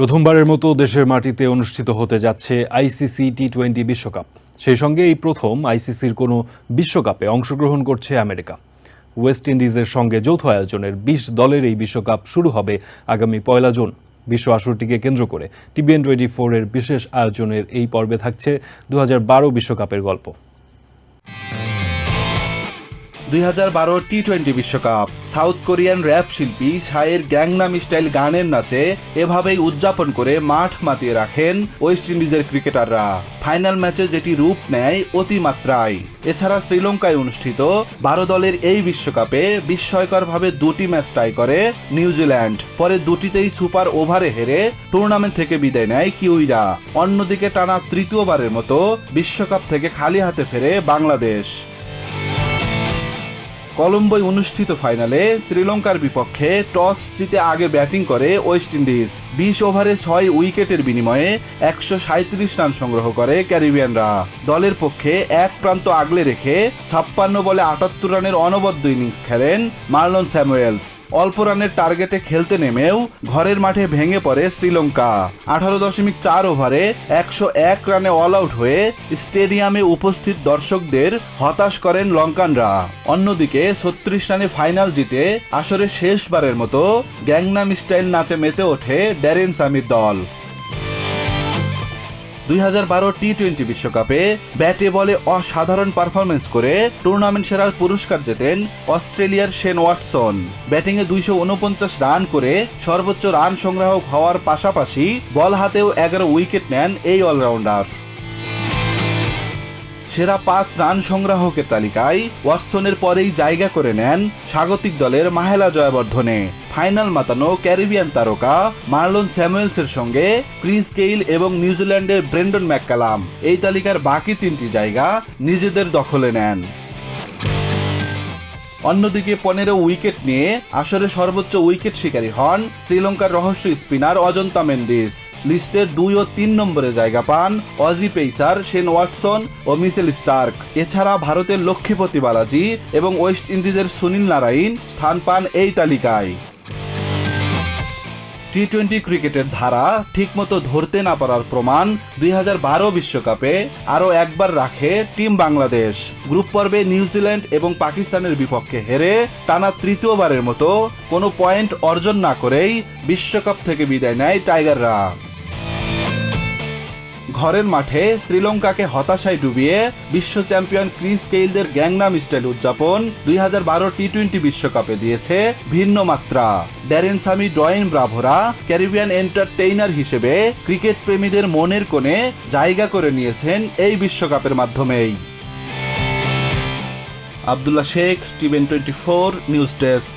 প্রথমবারের মতো দেশের মাটিতে অনুষ্ঠিত হতে যাচ্ছে আইসিসি টি টোয়েন্টি বিশ্বকাপ। সেই সঙ্গে এই প্রথম আইসিসির কোনো বিশ্বকাপে অংশগ্রহণ করছে আমেরিকা। ওয়েস্ট ইন্ডিজের সঙ্গে যৌথ আয়োজনের বিশ দলের এই বিশ্বকাপ শুরু হবে আগামী পয়লা জুন। বিশ্ব আসরটিকে কেন্দ্র করে টিবিএন টোয়েন্টি ফোরের বিশেষ আয়োজনের এই পর্বে থাকছে দু বিশ্বকাপের গল্প। দুই হাজার বারো টি টোয়েন্টি বিশ্বকাপ। সাউথ কোরিয়ান র্যাপ শিল্পী শায়ের গ্যাংনাম স্টাইল গানের নাচে এভাবেই উদযাপন করে মাঠ মাতিয়ে রাখেন ওয়েস্ট ইন্ডিজের ক্রিকেটাররা। ফাইনাল ম্যাচে যেটি রূপ নেয় অতিমাত্রায়। এছাড়া শ্রীলঙ্কায় অনুষ্ঠিত বারো দলের এই বিশ্বকাপে বিস্ময়করভাবে দুটি ম্যাচ টাই করে নিউজিল্যান্ড। পরে দুটিতেই সুপার ওভারে হেরে টুর্নামেন্ট থেকে বিদায় নেয় কিউইরা। অন্যদিকে টানা তৃতীয়বারের মতো বিশ্বকাপ থেকে খালি হাতে ফেরে বাংলাদেশ। কলম্বোয় অনুষ্ঠিত ফাইনালে শ্রীলঙ্কার বিপক্ষে টস জিতে আগে ব্যাটিং করে ওয়েস্ট ইন্ডিজ। বিশ ওভারে ছয় উইকেটের বিনিময়ে একশো সাঁত্রিশ রান সংগ্রহ করে ক্যারিবিয়ানরা। দলের পক্ষে এক প্রান্ত আগলে রেখে ছাপ্পান্ন বলে আটাত্তর রানের অনবদ্য ইনিংস খেলেন মার্লন স্যামুয়েলস। অল্প রানের টার্গেটে খেলতে নেমেও ঘরের মাঠে ভেঙে পড়ে শ্রীলঙ্কা। আঠারো দশমিক চার ওভারে একশো এক রানে অল আউট হয়ে স্টেডিয়ামে উপস্থিত দর্শকদের হতাশ করেন লঙ্কানরা। অন্যদিকে ছত্রিশ রানে ফাইনাল জিতে আসরে শেষবারের মতো গ্যাংনাম স্টাইল নাচে মেতে ওঠে ড্যারেন সামির দল। দুই হাজার বারো টি টোয়েন্টি বিশ্বকাপে ব্যাটে বলে অসাধারণ পারফরমেন্স করে টুর্নামেন্ট সেরার পুরস্কার জেতেন অস্ট্রেলিয়ার শেন ওয়াটসন। ব্যাটিংয়ে দুইশো উনপঞ্চাশ রান করে সর্বোচ্চ রান সংগ্রাহক হওয়ার পাশাপাশি বল হাতেও এগারো উইকেট নেন এই অলরাউন্ডার। সেরা পাঁচ রান সংগ্রাহকের তালিকায় ওয়াটসনের পরেই জায়গা করে নেন স্বাগতিক দলের মাহেলা জয়াবর্ধনে। ফাইনাল মাতানো ক্যারিবিয়ান তারকা মার্লন স্যামুয়েলসের সঙ্গে ক্রিস কেইল এবং নিউজিল্যান্ডের ব্রেন্ডন ম্যাককালাম। এই তালিকার বাকি তিনটি জায়গা নিজেদের দখলে নেন। অন্যদিকে পনেরো উইকেট নিয়ে আসরে সর্বোচ্চ উইকেট শিকারী হন শ্রীলঙ্কার রহস্য স্পিনার অজন্তা মেন্ডিস। লিস্টের দুই ও তিন নম্বরে জায়গা পান অজি পেইসার, শেন ওয়াটসন ও মিসেল স্টার্ক। এছাড়া ভারতের লক্ষ্মীপতি বালাজি এবং ওয়েস্ট ইন্ডিজের সুনীল নারায়ণ স্থান পান এই তালিকায়। টি টোয়েন্টি ক্রিকেটের ধারা ঠিকমতো ধরতে না পারার প্রমাণ দুই বিশ্বকাপে আরও একবার রাখে টিম বাংলাদেশ। গ্রুপ পর্বে নিউজিল্যান্ড এবং পাকিস্তানের বিপক্ষে হেরে টানা তৃতীয়বারের মতো কোনো পয়েন্ট অর্জন না করেই বিশ্বকাপ থেকে বিদায় নেয় টাইগাররা। ঘরের মাঠে শ্রীলঙ্কাকে হতাশায় ডুবিয়ে বিশ্ব চ্যাম্পিয়ন ক্রিস কেইলদের গ্যাংনাম স্টাইল উদযাপন দুই হাজার বারো টি টোয়েন্টি বিশ্বকাপে দিয়েছে ভিন্ন মাত্রা। ড্যারেন সামি ড্রয়েন ব্রাভোরা ক্যারিবিয়ান এন্টারটেইনার হিসেবে ক্রিকেট প্রেমীদের মনের কোণে জায়গা করে নিয়েছেন এই বিশ্বকাপের মাধ্যমেই। Abdullah Sheikh TVN twenty four, news desk.